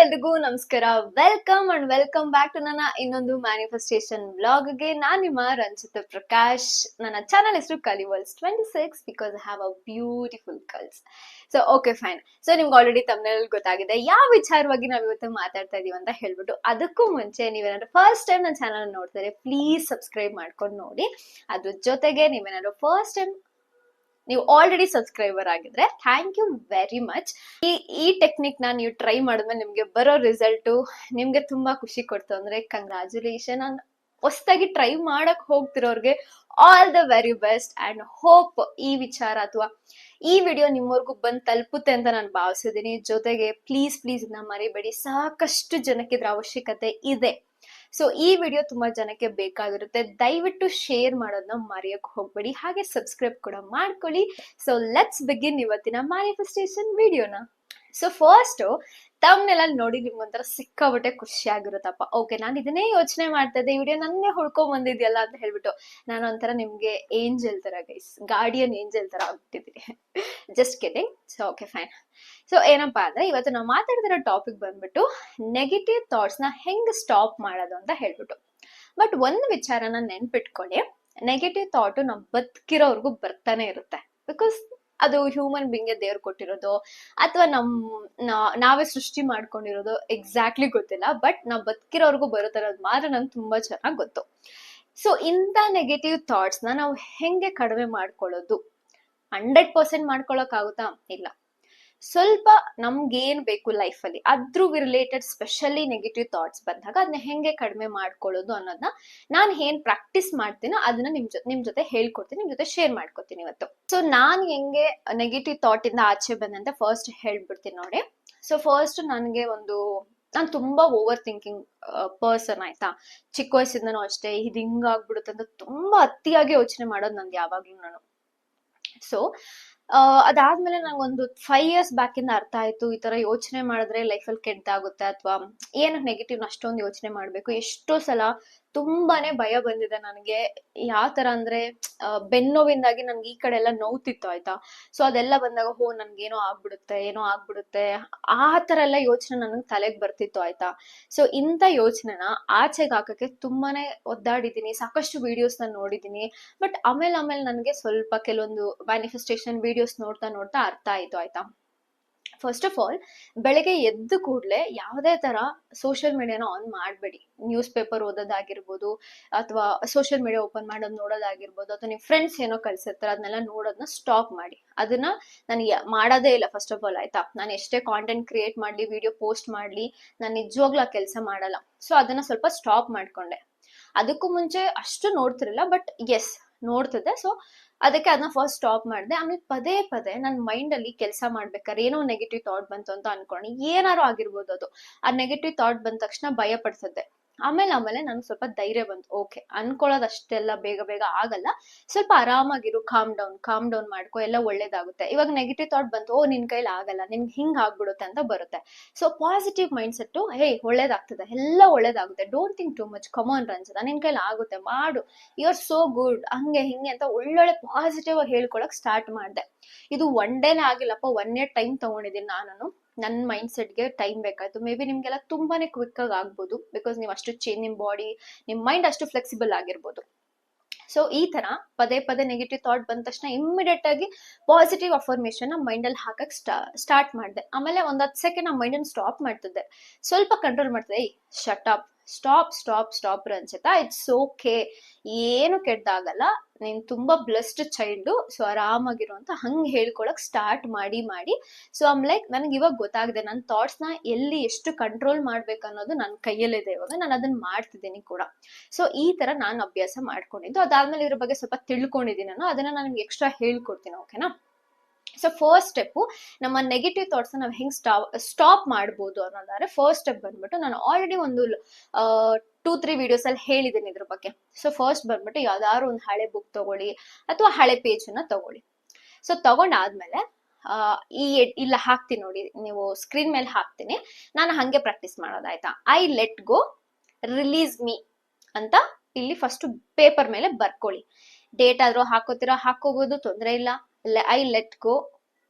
ಎಲ್ರಿಗೂ ನಮಸ್ಕಾರ. Welcome and welcome back to ನನ್ನ ಇನ್ನೊಂದು ಮ್ಯಾನಿಫೆಸ್ಟೇಷನ್ ಬ್ಲಾಗ್ಗೆ ನಾನು ನಿಮ್ಮ ರಂಜಿತ ಪ್ರಕಾಶ್. ನನ್ನ ಚಾನಲ್ ಹೆಸರು ಕಲಿವಲ್ಸ್ twenty six because I have a beautiful curls so okay fine so ನಿಮ್ಗೆ ಆಲ್ರೆಡಿ ತಮ್ಮನಲ್ಲಿ ಗೊತ್ತಾಗಿದೆ. ಯಾವ ವಿಚಾರವಾಗಿ ನಾವು ಇವತ್ತು ಮಾತಾಡ್ತಾ ಇದೀವಿ ಅಂತ ಹೇಳ್ಬಿಟ್ಟು ಅದಕ್ಕೂ ಮುಂಚೆ ನೀವೇನಾದ್ರು ಫಸ್ಟ್ ಟೈಮ್ ನನ್ನ ಚಾನಲ್ ನೋಡ್ತಾರೆ ಪ್ಲೀಸ್ ಸಬ್ಸ್ಕ್ರೈಬ್ ಮಾಡ್ಕೊಂಡು ನೋಡಿ. ಅದ್ರ ಜೊತೆಗೆ ನೀವೇನಾದ್ರು ಫಸ್ಟ್ ಟೈಮ್ ನೀವು ಆಲ್ರೆಡಿ ಸಬ್ಸ್ಕ್ರೈಬರ್ ಆಗಿದ್ರೆ ಥ್ಯಾಂಕ್ ಯು ವೆರಿ ಮಚ್ ಈ ಈ ಟೆಕ್ನಿಕ್ನ ನೀವು ಟ್ರೈ ಮಾಡಿದ್ಮೇಲೆ ನಿಮ್ಗೆ ಬರೋ ರಿಸಲ್ಟು ನಿಮ್ಗೆ ತುಂಬಾ ಖುಷಿ ಕೊಡ್ತು. ಅಂದ್ರೆ ಕಂಗ್ರಾಚುಲೇಷನ್ ಹೊಸದಾಗಿ ಟ್ರೈ ಮಾಡಕ್ ಹೋಗ್ತಿರೋರ್ಗೆ all the very best and hope ಈ ವಿಚಾರ ಅಥವಾ ಈ ವಿಡಿಯೋ ನಿಮ್ಮವರೆಗೂ ಬಂದು ತಲುಪುತ್ತೆ ಅಂತ ನಾನು ಭಾವಿಸಿದ್ದೀನಿ ಜೊತೆಗೆ ಪ್ಲೀಸ್ ಪ್ಲೀಸ್ ಇದನ್ನ ಮರಿಬೇಡಿ. ಸಾಕಷ್ಟು ಜನಕ್ಕೆ ಇದ್ರ ಅವಶ್ಯಕತೆ ಇದೆ. ಸೊ ಈ ವಿಡಿಯೋ ತುಂಬಾ ಜನಕ್ಕೆ ಬೇಕಾಗಿರುತ್ತೆ. ದಯವಿಟ್ಟು ಶೇರ್ ಮಾಡೋದನ್ನ ಮರೆಯಕ್ ಹೋಗ್ಬೇಡಿ. ಹಾಗೆ ಸಬ್ಸ್ಕ್ರೈಬ್ ಕೂಡ ಮಾಡ್ಕೊಳ್ಳಿ. ಸೊ ಲೆಟ್ಸ್ ಬಿಗಿನ್ ಇವತ್ತಿನ ಮ್ಯಾನಿಫೆಸ್ಟೇಷನ್ ವಿಡಿಯೋನ ಸೊ ಫಸ್ಟ್ ತಮ್ನೆಲ್ಲ ನೋಡಿ ನಿಮ್ಗೊಂಥರ ಸಿಕ್ಕಾಬಿಟ್ಟೆ ಖುಷಿ ಆಗಿರುತ್ತಪ್ಪ. ಓಕೆ ನಾನು ಇದನ್ನೇ ಯೋಚನೆ ಮಾಡ್ತಾ ಇದ್ದೆ. ವಿಡಿಯೋ ನನ್ನೇ ಹುಡ್ಕೊಂಡ್ ಬಂದಿದ್ಯಲ್ಲ ಅಂತ ಹೇಳ್ಬಿಟ್ಟು ನಾನು ಒಂಥರ ನಿಮ್ಗೆ ಏಂಜಲ್ ತರ ಗೈಸ್ ಗಾರ್ಡಿಯನ್ ಏಂಜಲ್ ತರ ಆಗ್ಬಿಟ್ಟಿದ್ದೀನಿ. Just kidding so okay fine so ಏನಪ್ಪಾ ಅಂದ್ರೆ ಇವತ್ತು ನಾವು ಮಾತಾಡ್ತಿರೋ ಟಾಪಿಕ್ ಬಂದ್ಬಿಟ್ಟು ನೆಗೆಟಿವ್ ಥಾಟ್ಸ್ನ ಹೆಂಗ್ ಸ್ಟಾಪ್ ಮಾಡೋದು ಅಂತ ಹೇಳ್ಬಿಟ್ಟು. ಬಟ್ ಒಂದು ವಿಚಾರನ ನೆನ್ಪಿಟ್ಕೊಳ್ಳಿ. ನೆಗೆಟಿವ್ ಥಾಟ್ ನಮ್ ಬದುಕಿರೋರ್ಗು ಬರ್ತಾನೆ ಇರುತ್ತೆ. ಬಿಕಾಸ್ ಅದು ಹ್ಯೂಮನ್ ಬಿಂಗ್ಗೆ ದೇವ್ರು ಕೊಟ್ಟಿರೋದು ಅಥವಾ ನಮ್ ನಾವೇ ಸೃಷ್ಟಿ ಮಾಡ್ಕೊಂಡಿರೋದು ಎಕ್ಸಾಕ್ಟ್ಲಿ ಗೊತ್ತಿಲ್ಲ ಬಟ್ ನಾವ್ ಬದುಕಿರೋರ್ಗು ತರದ್ ಮಾತ್ರ ನಂಗೆ ತುಂಬಾ ಚೆನ್ನಾಗಿ ಗೊತ್ತು. ಸೊ ಇಂಥ ನೆಗೆಟಿವ್ ಥಾಟ್ಸ್ನ ನಾವು ಹೆಂಗೆ ಕಡಿಮೆ ಮಾಡ್ಕೊಳ್ಳೋದು? ಹಂಡ್ರೆಡ್ ಪರ್ಸೆಂಟ್ ಮಾಡ್ಕೊಳಕ್ ಆಗುತ್ತಾ? ಇಲ್ಲ. ಸ್ವಲ್ಪ ನಮ್ಗೆ ಏನ್ ಬೇಕು ಲೈಫ್ ಅಲ್ಲಿ, ಅದ್ರ ರಿಲೇಟೆಡ್ ಸ್ಪೆಷಲಿ ನೆಗೆಟಿವ್ ಥಾಟ್ಸ್ ಬಂದಾಗ ಅದನ್ನ ಹೆಂಗೆ ಕಡಿಮೆ ಮಾಡ್ಕೊಳ್ಳೋದು ಅನ್ನೋದನ್ನ ನಾನು ಏನ್ ಪ್ರಾಕ್ಟೀಸ್ ಮಾಡ್ತೀನೋ ಅದನ್ನ ನಿಮ್ ಜೊತೆ ನಿಮ್ ಜೊತೆ ಹೇಳ್ಕೊಡ್ತೀನಿ, ನಿಮ್ ಜೊತೆ ಶೇರ್ ಮಾಡ್ಕೊತೀನಿ ಇವತ್ತು. ಸೊ ನಾನ್ ಹೆಂಗೆ ನೆಗೆಟಿವ್ ಥಾಟ್ ಇಂದ ಆಚೆ ಬಂದಂತ ಫಸ್ಟ್ ಹೇಳ್ಬಿಡ್ತೀನಿ ನೋಡಿ. ಸೊ ಫಸ್ಟ್ ನನಗೆ ಒಂದು, ನಾನು ತುಂಬಾ ಓವರ್ ಥಿಂಕಿಂಗ್ ಪರ್ಸನ್ ಆಯ್ತಾ? ಚಿಕ್ಕ ವಯಸ್ಸಿಂದನೂ ಅಷ್ಟೇ, ಇದು ಹಿಂಗಾಗ್ಬಿಡುತ್ತೆ ಅಂತ ತುಂಬಾ ಅತಿಯಾಗಿ ಯೋಚನೆ ಮಾಡೋದು ನಂದು ಯಾವಾಗ್ಲೂ ನಾನು. ಸೊ ಅದಾದ್ಮೇಲೆ ನಂಗೊಂದು ಫೈವ್ ಇಯರ್ಸ್ ಬ್ಯಾಕ್ ಇಂದ ಅರ್ಥ ಆಯ್ತು. ಈ ತರ ಯೋಚನೆ ಮಾಡಿದ್ರೆ ಲೈಫಲ್ಲಿ ಕೆಟ್ಟದಾಗುತ್ತೆ ಅಥವಾ ಏನಕ್ಕೆ ನೆಗೆಟಿವ್ ಅಷ್ಟೊಂದು ಯೋಚನೆ ಮಾಡ್ಬೇಕು. ಎಷ್ಟೋ ಸಲ ತುಂಬಾನೇ ಭಯ ಬಂದಿದೆ ನನಗೆ. ಯಾವ ತರ ಅಂದ್ರೆ ಬೆನ್ನೋವಿಂದಾಗಿ ನನ್ಗೆ ಈ ಕಡೆ ಎಲ್ಲ ನೋವ್ತಿತ್ತು ಆಯ್ತಾ. ಸೊ ಅದೆಲ್ಲ ಬಂದಾಗ, ಹೋ, ನನ್ಗೇನೋ ಆಗ್ಬಿಡುತ್ತೆ, ಏನೋ ಆಗ್ಬಿಡುತ್ತೆ. ಆ ತರ ಎಲ್ಲ ಯೋಚನೆ ನನಗೆ ತಲೆಗೆ ಬರ್ತಿತ್ತು ಆಯ್ತಾ. ಸೊ ಇಂಥ ಯೋಚನೆನ ಆಚೆಗೆ ಹಾಕಕ್ಕೆ ತುಂಬಾನೇ ಒದ್ದಾಡಿದ್ದೀನಿ ಸಾಕಷ್ಟು ವಿಡಿಯೋಸ್ನ ನೋಡಿದ್ದೀನಿ ಬಟ್ ಆಮೇಲೆ ಆಮೇಲೆ ನನಗೆ ಸ್ವಲ್ಪ ಕೆಲವೊಂದು ಮ್ಯಾನಿಫೆಸ್ಟೇಷನ್ ವಿಡಿಯೋಸ್ ನೋಡ್ತಾ ನೋಡ್ತಾ ಅರ್ಥ ಆಯ್ತು ಆಯ್ತಾ. ಫಸ್ಟ್ ಆಫ್ ಆಲ್ ಬೆಳಗ್ಗೆ ಎದ್ದ ಕೂಡಲೇ ಯಾವುದೇ ತರ ಸೋಷಿಯಲ್ ಮೀಡಿಯಾನ ಆನ್ ಮಾಡಬೇಡಿ. ನ್ಯೂಸ್ ಪೇಪರ್ ಓದೋದಾಗಿರ್ಬೋದು ಅಥವಾ ಸೋಷಿಯಲ್ ಮೀಡಿಯಾ ಓಪನ್ ಮಾಡೋದು ನೋಡೋದಾಗಿರ್ಬೋದು ಅಥವಾ ನಿಮ್ಮ ಫ್ರೆಂಡ್ಸ್ ಏನೋ ಕಳ್ಸಿರ್ತಾರೆ ಅದನ್ನೆಲ್ಲ ನೋಡೋದನ್ನ ಸ್ಟಾಪ್ ಮಾಡಿ. ಅದನ್ನ ನಾನು ಮಾಡೋದೇ ಇಲ್ಲ ಫಸ್ಟ್ ಆಫ್ ಆಲ್ ಆಯ್ತಾ? ನಾನು ಎಷ್ಟೇ ಕಾಂಟೆಂಟ್ ಕ್ರಿಯೇಟ್ ಮಾಡಲಿ ವಿಡಿಯೋ ಪೋಸ್ಟ್ ಮಾಡಲಿ, ನಾನು ನಿಜವಾಗ್ಲೂ ಆ ಕೆಲಸ ಮಾಡಲ್ಲ. ಸೊ ಅದನ್ನ ಸ್ವಲ್ಪ ಸ್ಟಾಪ್ ಮಾಡ್ಕೊಂಡೆ. ಅದಕ್ಕೂ ಮುಂಚೆ ಅಷ್ಟು ನೋಡ್ತಿರಲಿಲ್ಲ ಬಟ್ ಎಸ್ ನೋಡ್ತಿದ್ದೆ. ಸೊ ಅದಕ್ಕೆ ಅದನ್ನ ಫಸ್ಟ್ ಸ್ಟಾಪ್ ಮಾಡಿದೆ. ಆಮೇಲೆ ಪದೇ ಪದೇ ನನ್ನ ಮೈಂಡ್ ಅಲ್ಲಿ ಕೆಲಸ ಮಾಡ್ಬೇಕಾದ್ರೆ ಏನೋ ನೆಗೆಟಿವ್ ಥಾಟ್ ಬಂತು ಅಂತ ಅನ್ಕೊಂಡು ಏನಾರು ಆಗಿರ್ಬೋದು ಅದು. ಆ ನೆಗೆಟಿವ್ ಥಾಟ್ ಬಂದ ತಕ್ಷಣ ಭಯ ಪಡ್ತಿದ್ದೆ ಆಮೇಲೆ ಆಮೇಲೆ ನನ್ಗೆ ಸ್ವಲ್ಪ ಧೈರ್ಯ ಬಂತು. ಓಕೆ ಅನ್ಕೊಳ್ಳೋದು ಅಷ್ಟೆಲ್ಲ ಬೇಗ ಬೇಗ ಆಗಲ್ಲ. ಸ್ವಲ್ಪ ಆರಾಮಾಗಿರು ಕಾಮ್ ಡೌನ್ ಕಾಮ್ ಡೌನ್ ಮಾಡ್ಕೊ, ಎಲ್ಲ ಒಳ್ಳೇದಾಗುತ್ತೆ. ಇವಾಗ ನೆಗೆಟಿವ್ ಥಾಟ್ ಬಂತು, ಓ, ನಿನ್ ಕೈಲಿ ಆಗಲ್ಲ, ನಿನ್ಗೆ ಹಿಂಗ್ ಆಗ್ಬಿಡುತ್ತೆ ಅಂತ ಬರುತ್ತೆ. So positive mind set hey, ಒಳ್ಳೇದಾಗ್ತದೆ, ಎಲ್ಲ ಒಳ್ಳೇದಾಗುತ್ತೆ. Don't think too much come on ರಂಜದ ನಿನ್ ಕೈಲಿ ಆಗುತ್ತೆ, ಮಾಡು. ಯು ಆರ್ ಸೋ ಗುಡ್ ಹಂಗೆ, ಹಿಂಗೆ ಅಂತ ಒಳ್ಳೊಳ್ಳೆ ಪಾಸಿಟಿವ್ ಆಗಿ ಹೇಳ್ಕೊಳಕ್ ಸ್ಟಾರ್ಟ್ ಮಾಡಿದೆ. ಇದು ಒನ್ ಡೇನೇ ಆಗಿಲ್ಲಪ್ಪ ಒನ್ ಇಯರ್ ಟೈಮ್ ತಗೊಂಡಿದ್ದೀನಿ ನಾನು ನನ್ನ ಮೈಂಡ್ ಸೆಟ್ಗೆ ಟೈಮ್ ಬೇಕಾಯ್ತು. ಮೇ ಬಿ ನಿಮ್ಗೆಲ್ಲ ತುಂಬಾನೇ ಕ್ವಿಕ್ ಆಗಿ ಆಗ್ಬೋದು ಬಿಕಾಸ್ ನೀವು ಅಷ್ಟು ಚೇಂಜ್ ನಿಮ್ಮ ಬಾಡಿ ನಿಮ್ಮ ಮೈಂಡ್ ಅಷ್ಟು ಫ್ಲೆಕ್ಸಿಬಲ್ ಆಗಿರ್ಬೋದು. ಸೊ ಈ ತರ ಪದೇ ಪದೇ ನೆಗೆಟಿವ್ ಥಾಟ್ ಬಂದ ತಕ್ಷಣ ಇಮ್ಮಿಡಿಯೇಟ್ ಆಗಿ ಪಾಸಿಟಿವ್ ಅಫರ್ಮೇಶನ್ ಮೈಂಡ್ ಅಲ್ಲಿ ಹಾಕಕ್ ಸ್ಟಾರ್ಟ್ ಮಾಡಿದೆ. ಆಮೇಲೆ ಒಂದ್ ಹತ್ತು ಸೆಕೆಂಡ್ ನಮ್ಮ ಮೈಂಡ್ ಸ್ಟಾಪ್ ಮಾಡ್ತಿದ್ದೆ. ಸ್ವಲ್ಪ ಕಂಟ್ರೋಲ್ ಮಾಡ್ತಿದ್ದೆ, ಏಯ್ shut up stop stop stop ಅನ್ಸುತ್ತಾ? ಇಟ್ಸ್ ಓಕೆ ಏನು ಕೆಟ್ಟದಾಗಲ್ಲ. ನೀನ್ ತುಂಬಾ ಬ್ಲೆಸ್ಡ್ ಚೈಲ್ಡ್ ಸೊ ಆರಾಮಾಗಿರೋ ಅಂತ ಹಂಗ್ ಹೇಳ್ಕೊಳಕ್ ಸ್ಟಾರ್ಟ್ ಮಾಡಿ ಮಾಡಿ. ಸೊ ಆಮ್ ಲೈಕ್ ನನಗೆ ಇವಾಗ ಗೊತ್ತಾಗಿದೆ. ನನ್ನ ಥಾಟ್ಸ್ನ ಎಲ್ಲಿ ಎಷ್ಟು ಕಂಟ್ರೋಲ್ ಮಾಡ್ಬೇಕು ಅನ್ನೋದು ನನ್ನ ಕೈಯಲ್ಲಿದೆ. ಇವಾಗ ನಾನು ಅದನ್ನ ಮಾಡ್ತಿದ್ದೀನಿ ಕೂಡ. ಸೊ ಈ ತರ ನಾನು ಅಭ್ಯಾಸ ಮಾಡ್ಕೊಂಡಿದ್ದು. ಅದಾದ್ಮೇಲೆ ಇದ್ರ ಬಗ್ಗೆ ಸ್ವಲ್ಪ ತಿಳ್ಕೊಂಡಿದ್ದೀನಿ ನಾನು ಅದನ್ನ ನಾನು ನಿಮ್ಗೆ ಎಕ್ಸ್ಟ್ರಾ ಹೇಳ್ಕೊಡ್ತೀನಿ ಓಕೆನಾ ಸೊ ಫಸ್ಟ್ ಸ್ಟೆಪ್ ನಮ್ಮ ನೆಗೆಟಿವ್ ಥಾಟ್ಸ್ ನಾವು ಹೆಂಗ್ ಸ್ಟಾಪ್ ಸ್ಟಾಪ್ ಮಾಡ್ಬೋದು ಅನ್ನೋದಾದ್ರೆ ಫಸ್ಟ್ ಸ್ಟೆಪ್ ಬಂದ್ಬಿಟ್ಟು ನಾನು ಆಲ್ರೆಡಿ ಒಂದು ಟೂ ತ್ರೀ ವಿಡಿಯೋಸ್ ಅಲ್ಲಿ ಹೇಳಿದ್ದೀನಿ ಇದ್ರ ಬಗ್ಗೆ. ಸೊ ಫಸ್ಟ್ ಬಂದ್ಬಿಟ್ಟು ಯಾವ್ದಾದ್ರು ಒಂದು ಹಳೆ ಬುಕ್ ತಗೊಳ್ಳಿ ಅಥವಾ ಹಳೆ ಪೇಜ್ ಅನ್ನ ತಗೊಳ್ಳಿ. ಸೊ ತಗೊಂಡಾದ್ಮೇಲೆ ಈ ಇಲ್ಲ ಹಾಕ್ತೀನಿ ನೋಡಿ, ನೀವು ಸ್ಕ್ರೀನ್ ಮೇಲೆ ಹಾಕ್ತೀನಿ. ನಾನು ಹಂಗೆ practice ಮಾಡೋದಾಯ್ತಾ I let go release me ಅಂತ ಇಲ್ಲಿ ಫಸ್ಟ್ ಪೇಪರ್ ಮೇಲೆ ಬರ್ಕೊಳ್ಳಿ. ಡೇಟ್ ಆದ್ರೂ ಹಾಕೋತಿರೋ? ಹಾಕೋಬಹುದು ತೊಂದರೆ ಇಲ್ಲ. I let go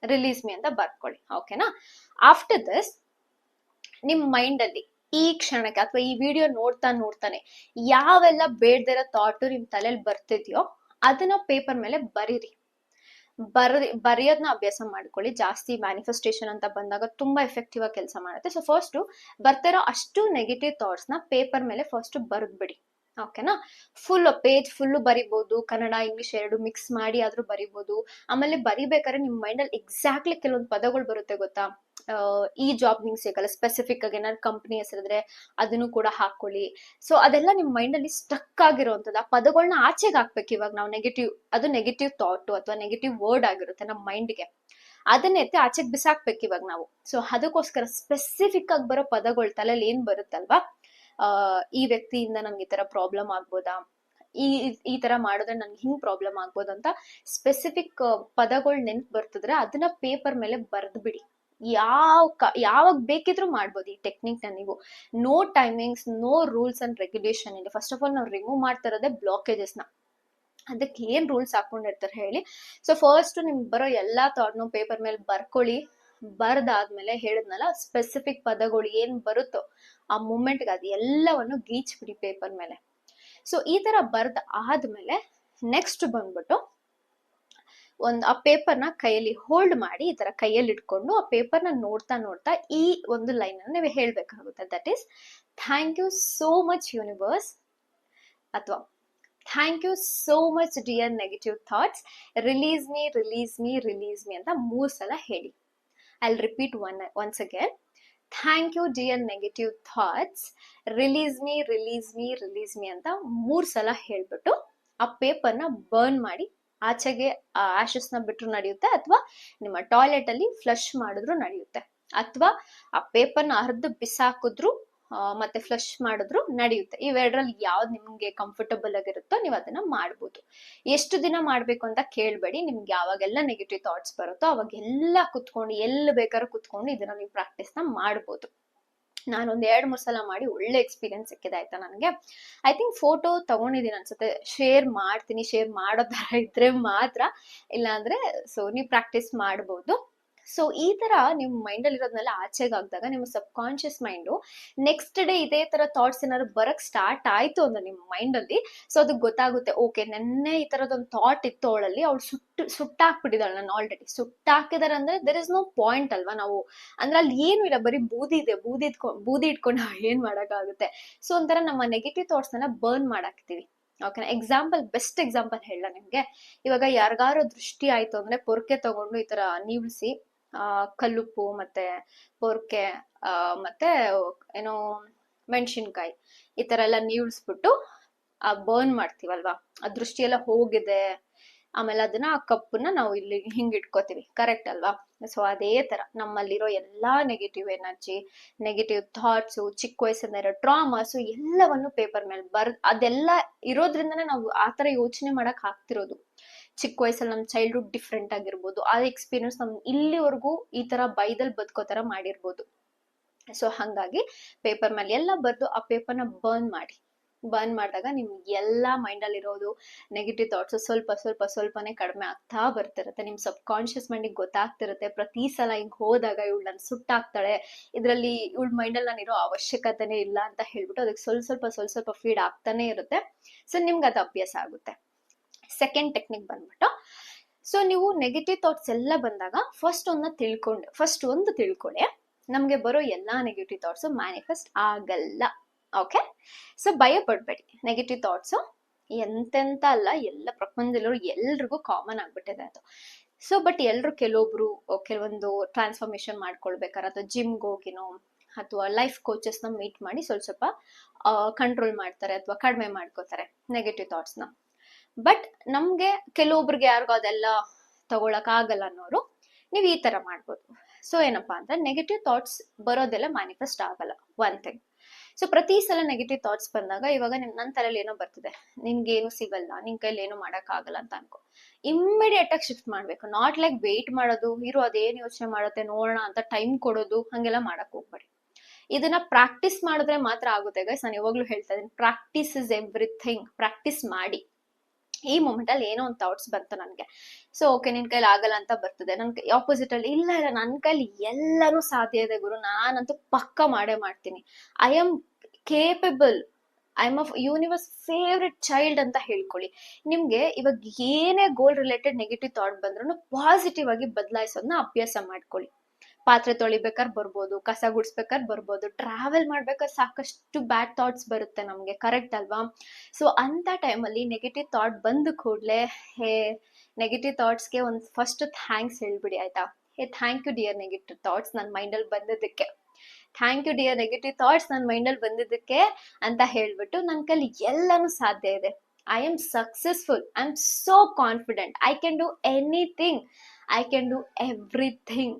release me ಅಂತ ಬರ್ಕೊಳ್ಳಿ. ಓಕೆನಾ? ಆಫ್ಟರ್ ದಿಸ್ ನಿಮ್ ಮೈಂಡ್ ಅಲ್ಲಿ ಈ ಕ್ಷಣಕ್ಕೆ ಅಥವಾ ಈ ವಿಡಿಯೋ ನೋಡ್ತಾ ನೋಡ್ತಾನೆ ಯಾವೆಲ್ಲ ಬೇಡದಿರೋ ಥಾಟು ನಿಮ್ ತಲೆಯಲ್ಲಿ ಬರ್ತಿದ್ಯೋ ಅದನ್ನ ಪೇಪರ್ ಮೇಲೆ ಬರೀರಿ. ಬರ ಬರೆಯೋದನ್ನ ಅಭ್ಯಾಸ ಮಾಡ್ಕೊಳ್ಳಿ. ಜಾಸ್ತಿ ಮ್ಯಾನಿಫೆಸ್ಟೇಷನ್ ಅಂತ ಬಂದಾಗ ತುಂಬಾ ಎಫೆಕ್ಟಿವ್ ಆಗಿ ಕೆಲಸ ಮಾಡುತ್ತೆ. ಸೊ ಫಸ್ಟ್ ಬರ್ತಿರೋ ಅಷ್ಟು ನೆಗೆಟಿವ್ನ ಪೇಪರ್ ಮೇಲೆ ಫಸ್ಟ್ ಬರೆದ್ಬಿಡಿ. ಓಕೆನಾ ಫುಲ್ ಪೇಜ್ ಫುಲ್ ಬರಿಬಹುದು ಕನ್ನಡ ಇಂಗ್ಲಿಷ್ ಎರಡು ಮಿಕ್ಸ್ ಮಾಡಿ ಆದ್ರೂ ಬರಿಬಹುದು ಆಮೇಲೆ ಬರಿಬೇಕಾದ್ರೆ ನಿಮ್ ಮೈಂಡಲ್ಲಿ ಎಕ್ಸಾಕ್ಟ್ಲಿ ಕೆಲವೊಂದು ಪದಗಳು ಬರುತ್ತೆ ಗೊತ್ತಾ? ಈ ಜಾಬ್ ನಿಂಗೆ ಸಿಗಲ್ಲ ಸ್ಪೆಸಿಫಿಕ್ ಆಗಿ ಏನಾದ್ರು ಕಂಪ್ನಿ ಹೆಸರಿದ್ರೆ ಅದನ್ನು ಕೂಡ ಹಾಕೊಳ್ಳಿ. ಸೊ ಅದೆಲ್ಲ ನಿಮ್ ಮೈಂಡ್ ಅಲ್ಲಿ ಸ್ಟಕ್ ಆಗಿರುವಂತದ್ದು ಆ ಪದಗಳನ್ನ ಆಚೆಗೆ ಹಾಕ್ಬೇಕು ಇವಾಗ ನಾವು ನೆಗೆಟಿವ್ ಅದು ನೆಗೆಟಿವ್ ಥಾಟ್ ಅಥವಾ ನೆಗೆಟಿವ್ ವರ್ಡ್ ಆಗಿರುತ್ತೆ ನಮ್ಮ ಮೈಂಡ್ಗೆ ಅದನ್ನ ಎತ್ತಿ ಆಚೆಗೆ ಬಿಸಾಕ್ಬೇಕು ಇವಾಗ ನಾವು. ಸೊ ಅದಕ್ಕೋಸ್ಕರ ಸ್ಪೆಸಿಫಿಕ್ ಆಗಿ ಬರೋ ಪದಗಳು ತಲೆಯಲ್ಲಿ ಏನ್ ಬರುತ್ತಲ್ವಾ? ಈ ವ್ಯಕ್ತಿಯಿಂದ ನಂಗೆ ಈ ತರ ಪ್ರಾಬ್ಲಮ್ ಆಗ್ಬೋದಾ? ಈ ಈ ತರ ಮಾಡಿದ್ರೆ ನನ್ಗೆ ಹಿಂಗ್ ಪ್ರಾಬ್ಲಮ್ ಆಗ್ಬೋದು ಅಂತ ಸ್ಪೆಸಿಫಿಕ್ ಪದಗಳು ನೆನ್ಪು ಬರ್ತಿದ್ರೆ ಅದನ್ನ ಪೇಪರ್ ಮೇಲೆ ಬರ್ದ್ ಬಿಡಿ. ಯಾವ ಯಾವಾಗ ಬೇಕಿದ್ರು ಮಾಡ್ಬೋದು ಈ ಟೆಕ್ನಿಕ್ನ ನೀವು. No timings no rules and regulation ಇದೆ. ಫಸ್ಟ್ ಆಫ್ ಆಲ್ ನಾವು ರಿಮೂವ್ ಮಾಡ್ತಾ ಇರೋದೇ ಬ್ಲಾಕೇಜಸ್ನ ಅದಕ್ಕೆ ಏನ್ ರೂಲ್ಸ್ ಹಾಕೊಂಡಿರ್ತಾರೆ ಹೇಳಿ. ಸೊ ಫಸ್ಟ್ ನಿಮ್ಗೆ ಬರೋ ಎಲ್ಲಾ ಥಾಟ್ನು ಪೇಪರ್ ಮೇಲೆ ಬರ್ಕೊಳ್ಳಿ. ಬರ್ದಾದ್ಮೇಲೆ ಹೇಳಿದ್ನಲ್ಲ ಸ್ಪೆಸಿಫಿಕ್ ಪದಗಳು ಏನ್ ಬರುತ್ತೋ ಆ ಮೂಮೆಂಟ್ಗೆ ಅದು ಎಲ್ಲವನ್ನು ಗೀಚ್ಬಿಡಿ ಪೇಪರ್ ಮೇಲೆ. ಸೊ ಈ ತರ ಬರ್ದ್ ಆದ್ಮೇಲೆ ನೆಕ್ಸ್ಟ್ ಬಂದ್ಬಿಟ್ಟು ಒಂದು ಆ ಪೇಪರ್ನ ಕೈಯಲ್ಲಿ ಹೋಲ್ಡ್ ಮಾಡಿ, ಈ ತರ ಕೈಯಲ್ಲಿ ಇಟ್ಕೊಂಡು ಆ ಪೇಪರ್ನ ನೋಡ್ತಾ ನೋಡ್ತಾ ಈ ಒಂದು ಲೈನ್ ಅನ್ನು ನೀವು ಹೇಳ್ಬೇಕಾಗುತ್ತೆ. That is thank you so much universe ಅಥವಾ thank you so much dear negative thoughts release me release me release me ಅಂತ ಮೂರು ಸಲ ಹೇಳಿ. I repeat one once again. Thank you dear negative thoughts release me release me release me ಅಂತ ಮೂರ್ ಸಲ ಹೇಳ್ಬಿಟ್ಟು ಆ ಪೇಪರ್ನ ಬರ್ನ್ ಮಾಡಿ ಆಚೆಗೆ ಆ ashes ನ ಬಿಟ್ರು ನಡೆಯುತ್ತೆ ಅಥವಾ ನಿಮ್ಮ ಟಾಯ್ಲೆಟ್ ಅಲ್ಲಿ ಫ್ಲಶ್ ಮಾಡಿದ್ರು ನಡೆಯುತ್ತೆ ಅಥವಾ ಆ ಪೇಪರ್ನ ಅರ್ಧ ಬಿಸಾಕಿದ್ರು ಮತ್ತೆ ಫ್ಲಶ್ ಮಾಡಿದ್ರು ನಡೆಯುತ್ತೆ. ಇವೆರಡರಲ್ಲಿ ಯಾವ್ದು ನಿಮ್ಗೆ ಕಂಫರ್ಟಬಲ್ ಆಗಿರುತ್ತೋ ನೀವು ಅದನ್ನ ಮಾಡ್ಬೋದು. ಎಷ್ಟು ದಿನ ಮಾಡ್ಬೇಕು ಅಂತ ಕೇಳ್ಬೇಡಿ. ನಿಮ್ಗೆ ಯಾವಾಗೆಲ್ಲ ನೆಗೆಟಿವ್ ಥಾಟ್ಸ್ ಬರುತ್ತೋ ಅವಾಗೆಲ್ಲ ಕುತ್ಕೊಂಡು, ಎಲ್ಲಿ ಬೇಕಾದ್ರೂ ಕುತ್ಕೊಂಡು ಇದನ್ನ ನೀವು ಪ್ರಾಕ್ಟೀಸ್ನ ಮಾಡ್ಬೋದು. ನಾನು ಎರಡು ಮೂರು ಸಲ ಮಾಡಿ ಒಳ್ಳೆ ಎಕ್ಸ್ಪೀರಿಯನ್ಸ್ ಸಿಕ್ಕಿದೆ ಆಯ್ತಾ ನನಗೆ. ಐ ಥಿಂಕ್ ಫೋಟೋ ತಗೊಂಡಿದ್ದೀನಿ ಅನ್ಸುತ್ತೆ. ಶೇರ್ ಮಾಡ್ತೀನಿ. ಶೇರ್ ಮಾಡೋ ತರ ಇದ್ರೆ ಮಾತ್ರ. ಇಲ್ಲಾಂದ್ರೆ ಸೊ ನೀವು ಪ್ರಾಕ್ಟೀಸ್ ಮಾಡ್ಬೋದು. ಸೊ ಈ ತರ ನಿಮ್ ಮೈಂಡ್ ಅಲ್ಲಿ ಇರೋದ್ನೆಲ್ಲ ಆಚೆಗೆ ಆಗ್ದಾಗ ನಿಮ್ಮ subconscious mind next day ಇದೇ ತರ ಥಾಟ್ಸ್ ಏನಾದ್ರು ಬರಕ್ ಸ್ಟಾರ್ಟ್ ಆಯ್ತು ಅಂದ್ರೆ ನಿಮ್ಮ ಮೈಂಡ್ ಅಲ್ಲಿ ಸೊ ಅದಕ್ಕೆ ಗೊತ್ತಾಗುತ್ತೆ ಓಕೆ ನೆನ್ನೆ ಈ ತರದೊಂದು ಥಾಟ್ ಇತ್ತು ಅವಳಲ್ಲಿ, ಅವಳು ಸುಟ್ಟು, ಸುಟ್ಟಾಕ್ಬಿಟ್ಟಿದ್ದಾಳೆ, ನಾನು ಆಲ್ರೆಡಿ ಸುಟ್ಟಾಕಿದಾರೆ ಅಂದ್ರೆ ದರ್ ಇಸ್ ನೋ ಪಾಯಿಂಟ್ ಅಲ್ವಾ ನಾವು, ಅಂದ್ರೆ ಅಲ್ಲಿ ಏನು ಇಲ್ಲ, ಬರೀ ಬೂದಿ ಇದೆ, ಬೂದಿ ಇಟ್ಕೊಂಡು ಬೂದಿ ಇಟ್ಕೊಂಡು ನಾವು ಏನ್ ಮಾಡೋಕ್ಕಾಗುತ್ತೆ. ಸೊ ಒಂಥರ ನಮ್ಮ ನೆಗೆಟಿವ್ ಥಾಟ್ಸ್ನ ಬರ್ನ್ ಮಾಡಾಕ್ತಿವಿ. ಓಕೆನಾ ಎಕ್ಸಾಂಪಲ್ ಬೆಸ್ಟ್ ಎಕ್ಸಾಂಪಲ್ ಹೇಳ ನಿಮ್ಗೆ. ಇವಾಗ ಯಾರಿಗಾರು ದೃಷ್ಟಿ ಆಯ್ತು ಅಂದ್ರೆ, ಪೊರ್ಕೆ ತಗೊಂಡು ಈ ತರ ನೀವ್ಸಿ ಕಲ್ಲುಪ್ಪು ಮತ್ತೆ ಪೊರ್ಕೆ ಮತ್ತೆ ಏನೋ ಮೆಣಸಿನ್ಕಾಯಿ, ಈ ತರ ಎಲ್ಲ ನೀವ್ಸ್ಬಿಟ್ಟು ಆ ಬರ್ನ್ ಮಾಡ್ತೀವಲ್ವಾ? ಆ ದೃಷ್ಟಿ ಎಲ್ಲ ಹೋಗಿದೆ. ಆಮೇಲೆ ಅದನ್ನ ಆ ಕಪ್ಪನ್ನ ನಾವು ಇಲ್ಲಿ ಹಿಂಗ್ ಇಟ್ಕೋತೀವಿ. ಕರೆಕ್ಟ್ ಅಲ್ವಾ? ಸೊ ಅದೇ ತರ ನಮ್ಮಲ್ಲಿರೋ ಎಲ್ಲಾ ನೆಗೆಟಿವ್ ಎನರ್ಜಿ ನೆಗೆಟಿವ್ ಥಾಟ್ಸು ಚಿಕ್ಕ ವಯಸ್ಸಿಂದ ಇರೋ ಟ್ರಾಮಾಸು ಎಲ್ಲವನ್ನು ಪೇಪರ್ ಮೇಲೆ ಬರ್ ಅದೆಲ್ಲ ಇರೋದ್ರಿಂದನೇ ನಾವು ಆ ತರ ಯೋಚನೆ ಮಾಡಕ್ ಆಗ್ತಿರೋದು. ಚಿಕ್ಕ ವಯಸ್ಸಲ್ಲಿ ನಮ್ಮ ಚೈಲ್ಡ್ಹುಡ್ ಡಿಫ್ರೆಂಟ್ ಆಗಿರ್ಬೋದು. ಆ ಎಕ್ಸ್ಪೀರಿಯನ್ಸ್ ನಮ್ ಇಲ್ಲಿವರೆಗೂ ಈ ತರ ಬೈದಲ್ ಬದುಕೋ ತರ ಮಾಡಿರ್ಬೋದು. ಸೊ ಹಂಗಾಗಿ ಪೇಪರ್ ಮೇಲೆ ಎಲ್ಲ ಬರೆದು ಆ ಪೇಪರ್ನ ಬರ್ನ್ ಮಾಡಿ. ಬರ್ನ್ ಮಾಡಿದಾಗ ನಿಮ್ಗೆ ಎಲ್ಲ ಮೈಂಡ್ ಅಲ್ಲಿ ಇರೋದು ನೆಗೆಟಿವ್ ಥಾಟ್ಸ್ ಸ್ವಲ್ಪ ಸ್ವಲ್ಪ, ಸ್ವಲ್ಪನೇ ಕಡಿಮೆ ಆಗ್ತಾ ಬರ್ತಿರುತ್ತೆ. ನಿಮ್ ಸಬ್ ಕಾನ್ಶಿಯಸ್ ಮೈಂಡಿಗೆ ಗೊತ್ತಾಗ್ತಿರುತ್ತೆ. ಪ್ರತಿ ಸಲ ಹಿಂಗ್ ಹೋದಾಗ ಇವಳು ನನ್ ಸುಟ್ಟಾಗ್ತಾಳೆ. ಇದರಲ್ಲಿ ಇವಳ ಮೈಂಡಲ್ಲಿ ನಾನು ಇರೋ ಅವಶ್ಯಕತೆನೇ ಇಲ್ಲ ಅಂತ ಹೇಳ್ಬಿಟ್ಟು ಅದಕ್ಕೆ ಸ್ವಲ್ಪ ಸ್ವಲ್ಪ ಸ್ವಲ್ಪ ಸ್ವಲ್ಪ ಫೀಡ್ ಆಗ್ತಾನೆ ಇರುತ್ತೆ. ಸೊ ನಿಮ್ಗೆ ಅದು ಅಭ್ಯಾಸ ಆಗುತ್ತೆ. ಸೆಕೆಂಡ್ ಟೆಕ್ನಿಕ್ ಬಂದ್ಬಿಟ್ಟು. ಸೊ ನೀವು ನೆಗೆಟಿವ್ ಥಾಟ್ಸ್ ಎಲ್ಲ ಬಂದಾಗ ಫಸ್ಟ್ ಒಂದನ್ನ ತಿಳ್ಕೊಂಡು ಫಸ್ಟ್ ಒಂದು ತಿಳ್ಕೊಳ್ಳಿ. ನಮಗೆ ಬರೋ ಎಲ್ಲಾ ನೆಗೆಟಿವ್ ಥಾಟ್ಸ್ ಮ್ಯಾನಿಫೆಸ್ಟ್ ಆಗಲ್ಲ. ಓಕೆ ಸೊ ಭಯ ಪಡಬೇಡಿ ನೆಗೆಟಿವ್ ಥಾಟ್ಸು ಎಂತೆಂತ ಅಲ್ಲ, ಎಲ್ಲ ಪ್ರಪಂಚದಲ್ಲಿರೋ ಎಲ್ರಿಗೂ ಕಾಮನ್ ಆಗಿಬಿಟ್ಟಿದೆ ಅದು. ಸೊ ಬಟ್ ಎಲ್ಲರೂ ಕೆಲವೊಬ್ರು ಕೆಲವೊಂದು ಟ್ರಾನ್ಸ್ಫಾರ್ಮೇಶನ್ ಮಾಡ್ಕೊಳ್ಬೇಕಾರೆ, ಅಥವಾ ಜಿಮ್ಗೆ ಹೋಗಿನೋ, ಅಥವಾ ಲೈಫ್ ಕೋಚಸ್ನ ಮೀಟ್ ಮಾಡಿ ಸ್ವಲ್ಪ ಸ್ವಲ್ಪ ಕಂಟ್ರೋಲ್ ಮಾಡ್ತಾರೆ, ಅಥವಾ ಕಡಿಮೆ ಮಾಡ್ಕೋತಾರೆ ನೆಗೆಟಿವ್ ಥಾಟ್ಸ್ನ ಬಟ್ ನಮ್ಗೆ ಕೆಲವೊಬ್ರಿಗೆ ಯಾರಿಗೂ ಅದೆಲ್ಲ ತಗೊಳಕ್ ಆಗಲ್ಲ ಅನ್ನೋರು, ನೀವು ಈ ತರ ಮಾಡ್ಬೋದು. ಸೊ ಏನಪ್ಪಾ ಅಂದ್ರೆ ನೆಗೆಟಿವ್ ಥಾಟ್ಸ್ ಬರೋದೆಲ್ಲ ಮ್ಯಾನಿಫೆಸ್ಟ್ ಆಗಲ್ಲ ಒನ್ ಥಿಂಗ್ ಸೊ ಪ್ರತಿ ಸಲ ನೆಗೆಟಿವ್ ಥಾಟ್ಸ್ ಬಂದಾಗ ಇವಾಗ ನಿಮ್ ನನ್ನ ತಲೆಯಲ್ಲಿ ಏನೋ ಬರ್ತಿದೆ. ನಿನ್ಗೇನು ಸಿಗಲ್ಲ, ನಿನ್ ಕೈಲಿ ಏನು ಮಾಡಕ್ ಆಗಲ್ಲ ಅಂತ ಅನ್ಕೋ. ಇಮ್ಮಿಡಿಯೇಟ್ ಆಗಿ ಶಿಫ್ಟ್ ಮಾಡ್ಬೇಕು. ನಾಟ್ ಲೈಕ್ ವೆಯ್ಟ್ ಮಾಡೋದು, ಇರೋ ಅದೇನ್ ಯೋಚನೆ ಮಾಡುತ್ತೆ ನೋಡೋಣ ಅಂತ ಟೈಮ್ ಕೊಡೋದು, ಹಂಗೆಲ್ಲ ಮಾಡಕ್ ಹೋಗ್ಬೇಡಿ. ಇದನ್ನ ಪ್ರಾಕ್ಟೀಸ್ ಮಾಡಿದ್ರೆ ಮಾತ್ರ ಆಗುತ್ತೆ ಗೈಸ್ ನಾನು ಯಾವಾಗ್ಲೂ ಹೇಳ್ತಾ ಇದ್ದೀನಿ ಪ್ರಾಕ್ಟೀಸ್ ಇಸ್ ಎವ್ರಿಥಿಂಗ್ ಪ್ರಾಕ್ಟೀಸ್ ಮಾಡಿ. ಈ ಮೂಮೆಂಟ್ ಅಲ್ಲಿ ಏನೋ ಒಂದು ಥಾಟ್ಸ್ ಬಂತು ನನಗೆ. ಸೊ ಓಕೆ ನಿನ್ ಕೈಲಿ ಆಗಲ್ಲ ಅಂತ ಬರ್ತದೆ. ನನ್ ಆಪೋಸಿಟ್ ಅಲ್ಲಿ, ಇಲ್ಲ ಇಲ್ಲ, ನನ್ ಕೈಲಿ ಎಲ್ಲಾನು ಸಾಧ್ಯ ಇದೆ ಗುರು. ನಾನಂತೂ ಪಕ್ಕ ಮಾಡೇ ಮಾಡ್ತೀನಿ. I am capable I am a universe favourite child ಅಂತ ಹೇಳ್ಕೊಳ್ಳಿ. ನಿಮ್ಗೆ ಇವಾಗ ಏನೇ ಗೋಲ್ ರಿಲೇಟೆಡ್ ನೆಗೆಟಿವ್ ಥಾಟ್ ಬಂದ್ರೂ ಪಾಸಿಟಿವ್ ಆಗಿ ಬದಲಾಯಿಸೋದನ್ನ ಅಭ್ಯಾಸ ಮಾಡ್ಕೊಳ್ಳಿ. ಪಾತ್ರೆ ತೊಳಿಬೇಕಾದ್ರೆ ಬರ್ಬೋದು, ಕಸ ಗುಡಿಸ್ಬೇಕಾದ್ರೆ ಬರ್ಬೋದು ಟ್ರಾವೆಲ್ ಮಾಡ್ಬೇಕಾದ್ರೆ ಸಾಕಷ್ಟು ಬ್ಯಾಡ್ ಥಾಟ್ಸ್ ಬರುತ್ತೆ ನಮಗೆ ಕರೆಕ್ಟ್ ಅಲ್ವಾ? ಸೊ ಅಂತ ಟೈಮಲ್ಲಿ ನೆಗೆಟಿವ್ ಥಾಟ್ ಬಂದ ಕೂಡಲೇ, ಹೇ ನೆಗೆಟಿವ್ ಥಾಟ್ಸ್ಗೆ ಒಂದು ಫಸ್ಟ್ ಥ್ಯಾಂಕ್ಸ್ ಹೇಳ್ಬಿಡಿ, ಆಯ್ತಾ? Hey thank you dear negative thoughts ನನ್ನ ಮೈಂಡಲ್ಲಿ ಬಂದಿದ್ದಕ್ಕೆ. Thank you dear negative thoughts ನನ್ನ ಮೈಂಡಲ್ಲಿ ಬಂದಿದ್ದಕ್ಕೆ ಅಂತ ಹೇಳ್ಬಿಟ್ಟು ನನ್ನ ಕೈಲಿ ಎಲ್ಲನೂ ಸಾಧ್ಯ ಇದೆ. I am successful I am so confident I can do anything I can do everything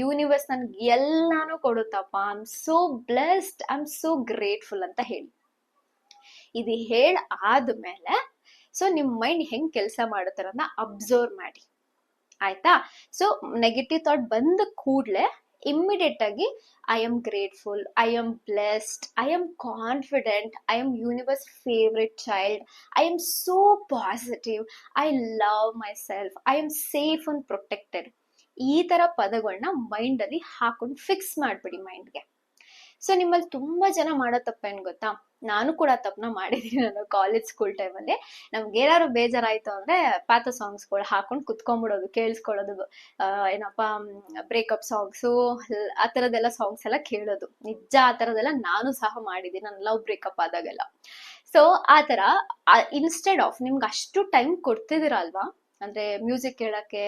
universe ನನ್ಗೆ ಎಲ್ಲಾನು ಕೊಡುತ್ತಪ್ಪ. I am so blessed I am so grateful ಅಂತ ಹೇಳಿ. ಇದು ಹೇಳ ಆದ್ಮೇಲೆ ಸೊ ನಿಮ್ಮ ಮೈಂಡ್ ಹೆಂಗ್ ಕೆಲಸ ಮಾಡುತ್ತಾರನ್ನ ಅಬ್ಸರ್ವ್ ಮಾಡಿ. ಆಯ್ತಾ? ಸೊ ನೆಗೆಟಿವ್ ಥಾಟ್ ಬಂದ ಕೂಡಲೇ ಇಮ್ಮಿಡಿಯೇಟ್ ಆಗಿ I am grateful I am blessed I am confident I am universe favourite child I am so positive I love myself I am safe and protected ಈ ತರ ಪದಗಳನ್ನ mind ಅಲ್ಲಿ ಹಾಕೊಂಡು fix ಮಾಡ್ಬಿಡಿ ಮೈಂಡ್ಗೆ so ನಿಮ್ಮಲ್ಲಿ ತುಂಬಾ ಜನ ಮಾಡೋ ತಪ್ಪೇನ್ ಗೊತ್ತಾ? ನಾನು ಕೂಡ ತಪ್ಪನ ಮಾಡಿದೀನಿ ನಾನು ಕಾಲೇಜ್ ಸ್ಕೂಲ್ ಟೈಮಲ್ಲಿ ನಮ್ಗೆ ಏನಾದ್ರು ಬೇಜಾರಾಯ್ತು ಅಂದ್ರೆ ಪಾತ ಸಾಂಗ್ಸ್ಗಳು ಹಾಕೊಂಡು ಕುತ್ಕೊಂಡ್ಬಿಡೋದು, ಕೇಳಿಸ್ಕೊಳ್ಳೋದು ಏನಪ್ಪ ಬ್ರೇಕಪ್ ಸಾಂಗ್ಸು ಆ ಥರದ್ದೆಲ್ಲ ಸಾಂಗ್ಸ್ ಎಲ್ಲ ಕೇಳೋದು. ನಿಜ ಆ ಥರದ್ದೆಲ್ಲ ನಾನು ಸಹ ಮಾಡಿದ್ದೀನಿ ನನ್ನ ಲವ್ ಬ್ರೇಕಪ್ ಆದಾಗೆಲ್ಲ. ಸೊ ಆ ಥರ ಇನ್ಸ್ಟೆಡ್ ಆಫ್ ನಿಮ್ಗೆ ಅಷ್ಟು ಟೈಮ್ ಕೊಡ್ತಿದ್ದೀರಲ್ವಾ? ಅಂದ್ರೆ ಮ್ಯೂಸಿಕ್ ಕೇಳಕ್ಕೆ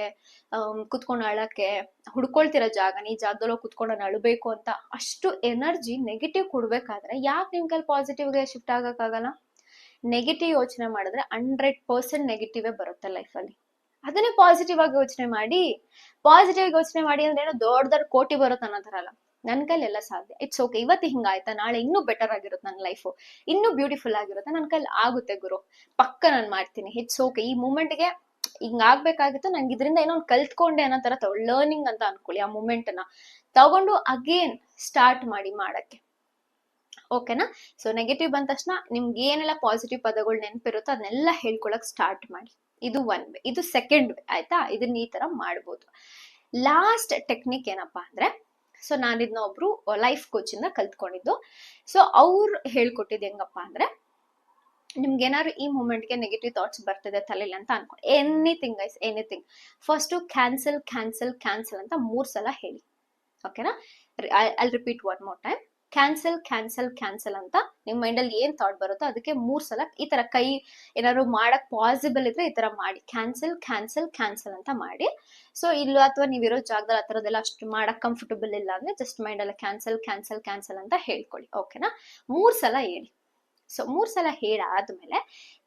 ಕುತ್ಕೊಂಡು ಅಳಕ್ಕೆ, ಹುಡ್ಕೊಳ್ತಿರೋ ಜಾಗ, ನೀ ಜಾಗದಲ್ಲಿ ಕುತ್ಕೊಂಡು ಅಳಬೇಕು ಅಂತ ಅಷ್ಟು ಎನರ್ಜಿ ನೆಗೆಟಿವ್ ಕೊಡ್ಬೇಕಾದ್ರೆ ಯಾಕೆ ನಿಮ್ ಕೈಲಿ ಪಾಸಿಟಿವ್ಗೆ ಶಿಫ್ಟ್ ಆಗಕ್ಕಾಗಲ್ಲ? ನೆಗೆಟಿವ್ ಯೋಚನೆ ಮಾಡಿದ್ರೆ ಹಂಡ್ರೆಡ್ ಪರ್ಸೆಂಟ್ ನೆಗೆಟಿವೇ ಬರುತ್ತೆ ಲೈಫಲ್ಲಿ ಅದನ್ನೇ ಪಾಸಿಟಿವ್ ಆಗಿ ಯೋಚನೆ ಮಾಡಿ. ಪಾಸಿಟಿವ್ ಯೋಚನೆ ಮಾಡಿ ಅಂದ್ರೆ ಏನೋ ದೊಡ್ಡ ದೊಡ್ಡ ಕೋಟಿ ಬರುತ್ತೆ ಅನ್ನೋ ಥರ ಅಲ್ಲ. ನನ್ ಕೈಲೆಲ್ಲ ಸಾಧ್ಯ. ಇಟ್ಸ್ ಓಕೆ ಇವತ್ತು ಹಿಂಗಾಯ್ತಾ? ನಾಳೆ ಇನ್ನೂ ಬೆಟರ್ ಆಗಿರುತ್ತೆ ನನ್ನ ಲೈಫು ಇನ್ನೂ ಬ್ಯೂಟಿಫುಲ್ ಆಗಿರುತ್ತೆ. ನನ್ನ ಕೈಲಿ ಆಗುತ್ತೆ ಗುರು. ಪಕ್ಕ ನಾನು ಮಾಡ್ತೀನಿ. ಇಟ್ಸ್ ಓಕೆ ಈ ಮೂಮೆಂಟ್ಗೆ ಹಿಂಗ್ ಆಗ್ಬೇಕಾಗಿತ್ತು. ನಂಗೆ ಇದರಿಂದ ಏನೋ ಒಂದ್ ಕಲ್ತ್ಕೊಂಡೆ ಅನ್ನೋ ತರ ಲರ್ನಿಂಗ್ ಅಂತ ಅನ್ಕೊಳ್ಳಿ ಆ ಮೂಮೆಂಟ್ ಅನ್ನ. ತಗೊಂಡು ಅಗೇನ್ ಸ್ಟಾರ್ಟ್ ಮಾಡಿ ಮಾಡಕ್ಕೆ. ಓಕೆನಾ ಸೊ ನೆಗೆಟಿವ್ ಬಂದ ತಕ್ಷಣ ನಿಮ್ಗೆ ಏನೆಲ್ಲ ಪಾಸಿಟಿವ್ ಪದಗಳು ನೆನಪಿರುತ್ತೋ ಅದನ್ನೆಲ್ಲ ಹೇಳ್ಕೊಳಕ್ ಸ್ಟಾರ್ಟ್ ಮಾಡಿ. ಇದು ಒನ್ ವೇ ಇದು ಸೆಕೆಂಡ್ ವೇ ಆಯ್ತಾ? ಇದನ್ನ ಈ ತರ ಮಾಡ್ಬೋದು. ಲಾಸ್ಟ್ ಟೆಕ್ನಿಕ್ ಏನಪ್ಪಾ ಅಂದ್ರೆ ಸೊ ನಾನು ಇದನ್ನ ಒಬ್ರು ಲೈಫ್ ಕೋಚ್ ಇಂದ ಕಲ್ತ್ಕೊಂಡಿದ್ದು. ಸೊ ಅವ್ರು ಹೇಳ್ಕೊಟ್ಟಿದ್ದು ಹೆಂಗಪ್ಪ ಅಂದ್ರೆ ನಿಮ್ಗೆ ಏನಾದ್ರು ಈ ಮೂಮೆಂಟ್ಗೆ ನೆಗೆಟಿವ್ ಥಾಟ್ಸ್ ಬರ್ತಿದೆ ತಲೆಯಲ್ಲಿ ಅಂತ ಅನ್ಕೊಂಡು anything guys anything first cancel cancel cancel ಅಂತ ಮೂರು ಸಲ ಹೇಳಿ. ಓಕೆನಾ I repeat one more time cancel cancel cancel ಅಂತ ನಿಮ್ಮ ಮೈಂಡಲ್ಲಿ ಏನ್ ಥಾಟ್ ಬರುತ್ತೋ ಅದಕ್ಕೆ ಮೂರು ಸಲ ಈ ತರ ಕೈ ಏನಾದ್ರು ಮಾಡಕ್ ಪಾಸಿಬಲ್ ಇದ್ರೆ ಈ ತರ ಮಾಡಿ. ಕ್ಯಾನ್ಸಲ್ ಕ್ಯಾನ್ಸಲ್ ಕ್ಯಾನ್ಸಲ್ ಅಂತ ಮಾಡಿ. ಸೊ ಇಲ್ಲ ಅಥವಾ ನೀವಿರೋ ಜಾಗದಲ್ಲಿ ಆ ಥರದ್ದೆಲ್ಲ ಅಷ್ಟು ಮಾಡಕ್ ಕಂಫರ್ಟಬಲ್ ಇಲ್ಲ ಅಂದ್ರೆ ಜಸ್ಟ್ ಮೈಂಡಲ್ಲಿ ಕ್ಯಾನ್ಸಲ್ ಕ್ಯಾನ್ಸಲ್ ಕ್ಯಾನ್ಸಲ್ ಅಂತ ಹೇಳ್ಕೊಳ್ಳಿ. ಓಕೆನಾ ಮೂರು ಸಲ ಹೇಳಿ. ಸೊ ಮೂರು ಸಲ ಹೇಳಾದ್ಮೇಲೆ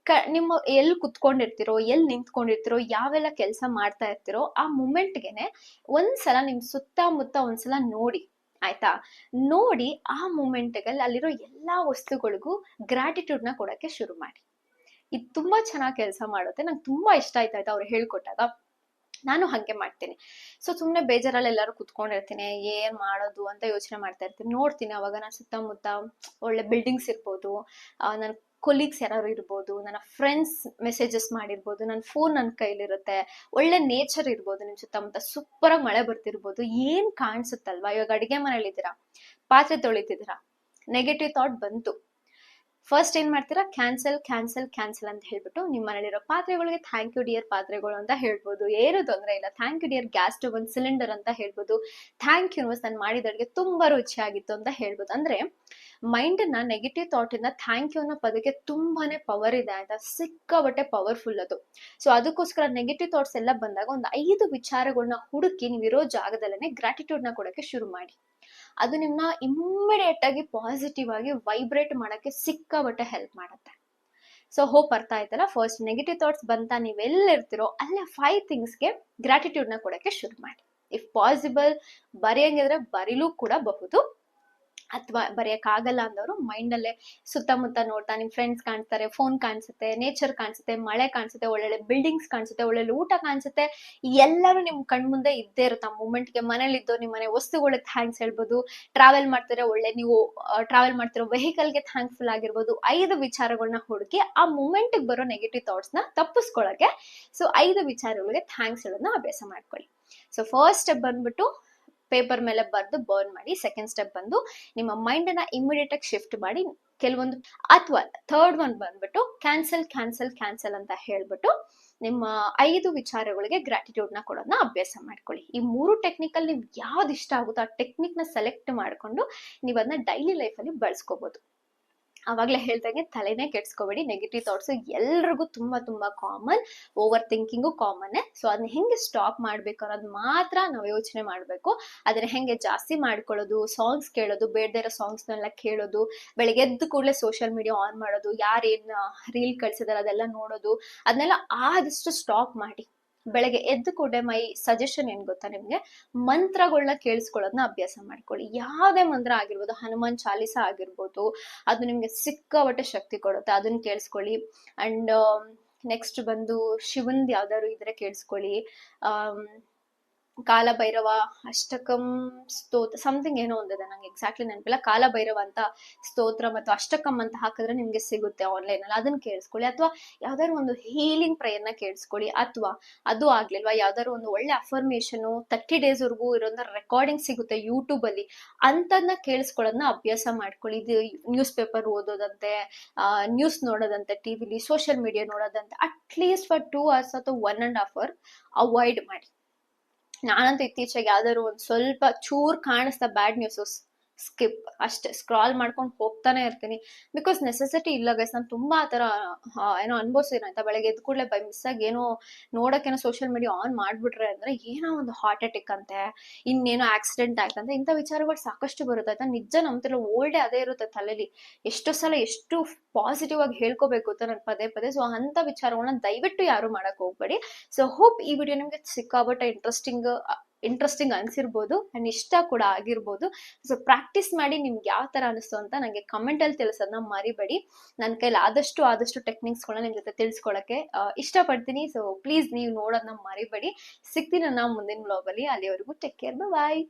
ಕ, ನಿಮ್ಮ ಎಲ್ಲಿ ಕುತ್ಕೊಂಡಿರ್ತಿರೋ ಎಲ್ಲಿ ನಿಂತ್ಕೊಂಡಿರ್ತಿರೋ, ಯಾವೆಲ್ಲ ಕೆಲಸ ಮಾಡ್ತಾ ಇರ್ತೀರೋ, ಆ ಮೂಮೆಂಟ್ಗೆನೆ ಒಂದ್ಸಲ ನಿಮ್ ಸುತ್ತಮುತ್ತ ಒಂದ್ಸಲ ನೋಡಿ, ಆಯ್ತಾ? ನೋಡಿ ಆ ಮೂಮೆಂಟ್ಗಲ್ಲಿ ಅಲ್ಲಿರೋ ಎಲ್ಲಾ ವಸ್ತುಗಳಿಗೂ ನ ಕೊಡಕ್ಕೆ ಶುರು ಮಾಡಿ. ಇದು ತುಂಬಾ ಚೆನ್ನಾಗಿ ಕೆಲಸ ಮಾಡುತ್ತೆ. ನಂಗೆ ತುಂಬಾ ಇಷ್ಟ ಆಯ್ತಾ ಆಯ್ತಾ ಅವ್ರು ಹೇಳ್ಕೊಟ್ಟಾಗ. ನಾನು ಹಾಗೆ ಮಾಡ್ತೀನಿ. ಸೊ ಸುಮ್ಮನೆ ಬೇಜಾರಲ್ಲಿ ಎಲ್ಲರೂ ಕುತ್ಕೊಂಡಿರ್ತೀನಿ, ಏನ್ ಮಾಡೋದು ಅಂತ ಯೋಚನೆ ಮಾಡ್ತಾ ಇರ್ತೀನಿ. ನೋಡ್ತೀನಿ, ಅವಾಗ ನಾನು ಸುತ್ತಮುತ್ತ ಒಳ್ಳೆ ಬಿಲ್ಡಿಂಗ್ಸ್ ಇರ್ಬೋದು ನನ್ನ ಕೊಲೀಗ್ಸ್ ಯಾರು ಇರ್ಬೋದು, ನನ್ನ ಫ್ರೆಂಡ್ಸ್ ಮೆಸೇಜಸ್ ಮಾಡಿರ್ಬೋದು, ನನ್ನ ಫೋನ್ ನನ್ನ ಕೈಲಿರುತ್ತೆ, ಒಳ್ಳೆ ನೇಚರ್ ಇರ್ಬೋದು, ನಿಮ್ಮ ಸುತ್ತಮುತ್ತ ಸೂಪರ್ ಆಗಿ ಮಳೆ ಬರ್ತಿರ್ಬೋದು, ಏನ್ ಕಾಣಿಸುತ್ತಲ್ವಾ? ಇವಾಗ ಅಡಿಗೆ ಮನೇಲಿದ್ದೀರಾ? ಪಾತ್ರೆ ತೊಳಿತಿದ್ದೀರಾ? ನೆಗೆಟಿವ್ ಥಾಟ್ ಬಂತು. ಫಸ್ಟ್ ಏನ್ ಮಾಡ್ತೀರಾ? ಕ್ಯಾನ್ಸಲ್ ಕ್ಯಾನ್ಸಲ್ ಕ್ಯಾನ್ಸಲ್ ಅಂತ ಹೇಳ್ಬಿಟ್ಟು ನಿಮ್ಮ ಮನೇಲಿರೋ ಪಾತ್ರೆಗಳಿಗೆ ಥ್ಯಾಂಕ್ ಯು ಡಿಯರ್ ಪಾತ್ರೆಗಳು ಅಂತ ಹೇಳ್ಬೋದು. ಏನು ತೊಂದರೆ ಇಲ್ಲ. Thank you dear gas stove ಒಂದು ಸಿಲಿಂಡರ್ ಅಂತ ಹೇಳ್ಬೋದು. ಥ್ಯಾಂಕ್ ಯು ನಾನು ಮಾಡಿದ ಅಡುಗೆ ತುಂಬಾ ರುಚಿಯಾಗಿತ್ತು ಅಂತ ಹೇಳ್ಬೋದು. ಅಂದ್ರೆ ಮೈಂಡ್ನ ನೆಗೆಟಿವ್ ಥಾಟ್ ಇಂದ ಥ್ಯಾಂಕ್ ಯು ಅನ್ನೋ ಪದಕ್ಕೆ ತುಂಬಾನೇ ಪವರ್ ಇದೆ ಆಯ್ತಾ ಸಿಕ್ಕಾಬಟ್ಟೆ ಪವರ್ಫುಲ್ ಅದು. ಸೊ ಅದಕ್ಕೋಸ್ಕರ ನೆಗೆಟಿವ್ ಥಾಟ್ಸ್ ಎಲ್ಲ ಬಂದಾಗ ಒಂದು ಐದು ವಿಚಾರಗಳನ್ನ ಹುಡುಕಿ ನೀವು ಇರೋ ಜಾಗದಲ್ಲೇ ಗ್ರಾಟಿಟ್ಯೂಡ್ನ ಕೊಡಕ್ಕೆ ಶುರು ಮಾಡಿ. ಅದು ನಿಮ್ಮನ್ನ ಇಮ್ಮಿಡಿಯೇಟ್ ಆಗಿ ಪಾಸಿಟಿವ್ ಆಗಿ ವೈಬ್ರೇಟ್ ಮಾಡಕ್ಕೆ ಸಿಕ್ಕಾಬಟ್ಟೆ ಹೆಲ್ಪ್ ಮಾಡುತ್ತೆ. ಸೊ ಹೋಪ್ ಅರ್ಥ ಆಯ್ತಲ್ಲ? ಫಸ್ಟ್ ನೆಗೆಟಿವ್ ಥಾಟ್ಸ್ ಬಂತ ನೀವೆಲ್ಲಿರ್ತೀರೋ ಅಲ್ಲೇ ಫೈವ್ ಥಿಂಗ್ಸ್ಗೆ ನ ಕೊಡಕ್ಕೆ ಶುರು ಮಾಡಿ. ಇಫ್ ಪಾಸಿಬಲ್ ಬರೆಯಂಗಿದ್ರೆ ಬರೀಲೂ ಕೂಡ ಬಹುದು. ಅಥವಾ ಬರೆಯೋಕ್ಕಾಗಲ್ಲ ಅಂದವರು ಮೈಂಡಲ್ಲೇ ಸುತ್ತಮುತ್ತ ನೋಡ್ತಾ ನಿಮ್ಮ ಫ್ರೆಂಡ್ಸ್ ಕಾಣಿಸ್ತಾರೆ ಫೋನ್ ಕಾಣಿಸುತ್ತೆ ನೇಚರ್ ಕಾಣಿಸುತ್ತೆ, ಮಳೆ ಕಾಣಿಸುತ್ತೆ, ಒಳ್ಳೊಳ್ಳೆ ಬಿಲ್ಡಿಂಗ್ಸ್ ಕಾಣಿಸುತ್ತೆ, ಒಳ್ಳೊಳ್ಳೆ ಊಟ ಕಾಣಿಸುತ್ತೆ. ಎಲ್ಲರೂ ನಿಮ್ಮ ಕಣ್ಮುಂದೆ ಇದ್ದೇ ಇರುತ್ತೆ. ಆ ಮೂಮೆಂಟ್ಗೆ ಮನೇಲಿದ್ದು ನಿಮ್ಮ ಮನೆ ವಸ್ತುಗಳಿಗೆ ಥ್ಯಾಂಕ್ಸ್ ಹೇಳ್ಬೋದು ಟ್ರಾವೆಲ್ ಮಾಡ್ತಿರೋ ಒಳ್ಳೆ ನೀವು ಟ್ರಾವೆಲ್ ಮಾಡ್ತಿರೋ ವೆಹಿಕಲ್ಗೆ ಥ್ಯಾಂಕ್ಫುಲ್ ಆಗಿರ್ಬೋದು, ಐದು ವಿಚಾರಗಳನ್ನ ಹುಡುಕಿ ಆ ಮೂಮೆಂಟ್ಗೆ ಬರೋ ನೆಗೆಟಿವ್ ಥಾಟ್ಸ್ನ ತಪ್ಪಿಸ್ಕೊಳ್ಳೋಕ್ಕೆ ಸೊ ಐದು ವಿಚಾರಗಳಿಗೆ ಥ್ಯಾಂಕ್ಸ್ ಹೇಳೋದನ್ನ ಅಭ್ಯಾಸ ಮಾಡ್ಕೊಳ್ಳಿ. ಸೊ ಫಸ್ಟ್ ಬಂದ್ಬಿಟ್ಟು ಪೇಪರ್ ಮೇಲೆ ಬರೆದು ಬರ್ನ್ ಮಾಡಿ ಸೆಕೆಂಡ್ ಸ್ಟೆಪ್ ಬಂದು ನಿಮ್ಮ ಮೈಂಡನ್ನ ಇಮಿಡಿಯೇಟ್ ಆಗಿ ಶಿಫ್ಟ್ ಮಾಡಿ ಕೆಲವೊಂದು ಅಥವಾ ಥರ್ಡ್ ಒನ್ ಬಂದ್ಬಿಟ್ಟು ಕ್ಯಾನ್ಸಲ್ ಕ್ಯಾನ್ಸಲ್ ಕ್ಯಾನ್ಸಲ್ ಅಂತ ಹೇಳ್ಬಿಟ್ಟು ನಿಮ್ಮ ಐದು ವಿಚಾರಗಳಿಗೆ ಗ್ರಾಟಿಟ್ಯೂಡ್ನ ಕೊಡೋದನ್ನ ಅಭ್ಯಾಸ ಮಾಡ್ಕೊಳ್ಳಿ. ಈ ಮೂರು ಟೆಕ್ನಿಕಲ್ಲಿ ಯಾವ್ದು ಇಷ್ಟ ಆಗುತ್ತೋ ಆ ಟೆಕ್ನಿಕ್ನ ಸೆಲೆಕ್ಟ್ ಮಾಡಿಕೊಂಡು ನೀವು ಅದನ್ನ ಡೈಲಿ ಲೈಫಲ್ಲಿ ಬಳಸ್ಕೋಬಹುದು ಅವಾಗಲೇ ಹೇಳ್ದಂಗೆ ತಲೆನೇ ಕೆಡ್ಸ್ಕೋಬೇಡಿ ನೆಗೆಟಿವ್ ಥಾಟ್ಸ್ ಎಲ್ರಿಗೂ ತುಂಬ ತುಂಬಾ ಕಾಮನ್ ಓವರ್ ಥಿಂಕಿಂಗು ಕಾಮನ್ನೇ ಸೊ ಅದನ್ನ ಹೆಂಗೆ ಸ್ಟಾಪ್ ಮಾಡ್ಬೇಕು ಅನ್ನೋದು ಮಾತ್ರ ನಾವು ಯೋಚನೆ ಮಾಡಬೇಕು. ಅದನ್ನ ಹೆಂಗೆ ಜಾಸ್ತಿ ಮಾಡ್ಕೊಳ್ಳೋದು ಸಾಂಗ್ಸ್ ಕೇಳೋದು, ಬೇಡದೇ ಇರೋ ಸಾಂಗ್ಸ್ನೆಲ್ಲ ಕೇಳೋದು, ಬೆಳಗ್ಗೆ ಎದ್ದು ಕೂಡಲೇ ಸೋಷಿಯಲ್ ಮೀಡಿಯಾ ಆನ್ ಮಾಡೋದು, ಯಾರೇನು ರೀಲ್ ಕಳ್ಸಿದಾರೆ ಅದೆಲ್ಲ ನೋಡೋದು ಅದನ್ನೆಲ್ಲ ಆದಷ್ಟು ಸ್ಟಾಪ್ ಮಾಡಿ. ಬೆಳಗ್ಗೆ ಎದ್ದು ಕೂಡೆ ಮೈ ಸಜೆಷನ್ ಏನ್ ಗೊತ್ತಾ ನಿಮ್ಗೆ? ಮಂತ್ರಗಳನ್ನ ಕೇಳಿಸ್ಕೊಳ್ಳೋದನ್ನ ಅಭ್ಯಾಸ ಮಾಡ್ಕೊಳ್ಳಿ. ಯಾವುದೇ ಮಂತ್ರ ಆಗಿರ್ಬೋದು, ಹನುಮಾನ್ ಚಾಲಿಸ ಆಗಿರ್ಬೋದು, ಅದು ನಿಮ್ಗೆ ಸಿಕ್ಕಾಪಟ್ಟೆ ಶಕ್ತಿ ಕೊಡುತ್ತೆ. ಅದನ್ನ ಕೇಳಿಸ್ಕೊಳ್ಳಿ. ಅಂಡ್ ನೆಕ್ಸ್ಟ್ ಬಂದು ಶಿವಂದ್ ಯಾವ್ದಾದ್ರು ಇದ್ರೆ ಕೇಳಿಸ್ಕೊಳ್ಳಿ. ಕಾಲಭೈರವ ಅಷ್ಟಕಂ ಸ್ತೋತ್ರ ಸಮಥಿಂಗ್ ಏನೋ ಒಂದಿದೆ ನಂಗೆ ಎಕ್ಸಾಕ್ಟ್ಲಿ ನೆನಪಿಲ್ಲ. ಕಾಲಭೈರವ ಅಂತ ಸ್ತೋತ್ರ ಮತ್ತು ಅಷ್ಟಕಂ ಅಂತ ಹಾಕಿದ್ರೆ ನಿಮ್ಗೆ ಸಿಗುತ್ತೆ ಆನ್ಲೈನ್ ಅಲ್ಲಿ. ಅದನ್ನ ಕೇಳಿಸ್ಕೊಳ್ಳಿ. ಅಥವಾ ಯಾವ್ದಾದ್ರು ಒಂದು ಹೀಲಿಂಗ್ ಪ್ರೇಯರ್ನ ಕೇಳಿಸ್ಕೊಳ್ಳಿ. ಅಥವಾ ಅದು ಆಗ್ಲಿಲ್ವಾ? ಯಾವ್ದಾದ್ರು ಒಂದು ಒಳ್ಳೆ ಅಫರ್ಮೇಶನ್ ತರ್ಟಿ ಡೇಸ್ ವರ್ಗೂ ಇರೋ ರೆಕಾರ್ಡಿಂಗ್ ಸಿಗುತ್ತೆ ಯೂಟ್ಯೂಬ್ ಅಲ್ಲಿ. ಅಂತದನ್ನ ಕೇಳಿಸ್ಕೊಳ್ಳೋದನ್ನ ಅಭ್ಯಾಸ ಮಾಡ್ಕೊಳ್ಳಿ. ಇದು ನ್ಯೂಸ್ ಪೇಪರ್ ಓದೋದಂತೆ ನ್ಯೂಸ್ ನೋಡೋದಂತೆ ಟಿವಿಲಿ social media ನೋಡೋದಂತೆ at least for two hours ಅಥವಾ one and half hour avoid ಮಾಡಿ. ನಾನಂತೂ ಇತ್ತೀಚೆಗೆ ಯಾವ್ದಾದ್ರು ಒಂದ್ ಸ್ವಲ್ಪ ಚೂರ್ ಕಾಣಿಸ್ತಾ ಬ್ಯಾಡ್ ನ್ಯೂಸಸ್ ಸ್ಕಿಪ್ ಅಷ್ಟೇ ಸ್ಕ್ರಾಲ್ ಮಾಡ್ಕೊಂಡು ಹೋಗ್ತಾನೆ ಇರ್ತೀನಿ. ಬಿಕಾಸ್ ನೆಸೆಸಿಟಿ ಇಲ್ಲ ಗೈಸ್ ನಾನು ತುಂಬಾ ಆ ಥರ ಏನೋ ಅನ್ಭವಿಸಿದ್ರೆ ಅಂತ ಬೆಳಗ್ಗೆ ಎದ್ದು ಕೂಡಲೇ ಬೈ ಮಿಸ್ ಆಗಿ ಏನೋ ನೋಡೋಕ್ಕೇನೋ ಸೋಷಿಯಲ್ ಮೀಡಿಯಾ ಆನ್ ಮಾಡ್ಬಿಟ್ರೆ ಅಂದ್ರೆ ಏನೋ ಒಂದು ಹಾರ್ಟ್ ಅಟ್ಯಾಕ್ ಅಂತೆ, ಇನ್ನೇನೋ ಆಕ್ಸಿಡೆಂಟ್ ಆಯ್ತಂತೆ ಇಂಥ ವಿಚಾರಗಳು ಸಾಕಷ್ಟು ಬರುತ್ತೆ ಆಯ್ತಾ? ನಿಜ ನಂಬ್ತಿಲ್ಲ ಓಲ್ಡೇ ಅದೇ ಇರುತ್ತೆ ತಲೆಯಲ್ಲಿ ಎಷ್ಟೋ ಸಲ ಎಷ್ಟು ಪಾಸಿಟಿವ್ ಆಗಿ ಹೇಳ್ಕೋಬೇಕು ಅಂತ ನಾನು ಪದೇ ಪದೇ. ಸೊ ಅಂತ ವಿಚಾರಗಳನ್ನ ದಯವಿಟ್ಟು ಯಾರು ಮಾಡಕ್ ಹೋಗ್ಬೇಡಿ. ಸೊ ಹೋಪ್ ಈ ವಿಡಿಯೋ ನಿಮ್ಗೆ ಸಿಕ್ಕಾಬಟ್ಟೆ ಇಂಟ್ರೆಸ್ಟಿಂಗ್ ಇಂಟ್ರೆಸ್ಟಿಂಗ್ ಅನ್ಸಿರ್ಬೋದು ಅಂಡ್ ಇಷ್ಟ ಕೂಡ ಆಗಿರ್ಬೋದು. ಸೊ ಪ್ರಾಕ್ಟೀಸ್ ಮಾಡಿ ನಿಮ್ಗೆ ಯಾವ ತರ ಅನಿಸ್ತು ಅಂತ ನನಗೆ ಕಮೆಂಟಲ್ಲಿ ತಿಳಿಸೋದನ್ನ ಮರಿಬೇಡಿ. ನನ್ನ ಕೈಲಿ ಆದಷ್ಟು ಆದಷ್ಟು ಟೆಕ್ನಿಕ್ಸ್ಗಳನ್ನ ನಿಮ್ ಜೊತೆ ತಿಳಿಸ್ಕೊಳಕ್ಕೆ ಇಷ್ಟಪಡ್ತೀನಿ. ಸೊ ಪ್ಲೀಸ್ ನೀವು ನೋಡೋದನ್ನ ಮರಿಬೇಡಿ. ಸಿಗ್ತೀನಿ ನಾವು ಮುಂದಿನ ಬ್ಲಾಗಲ್ಲಿ ಅಲ್ಲಿವರೆಗೂ ಟೇಕ್ ಕೇರ್ ಬಾಯ್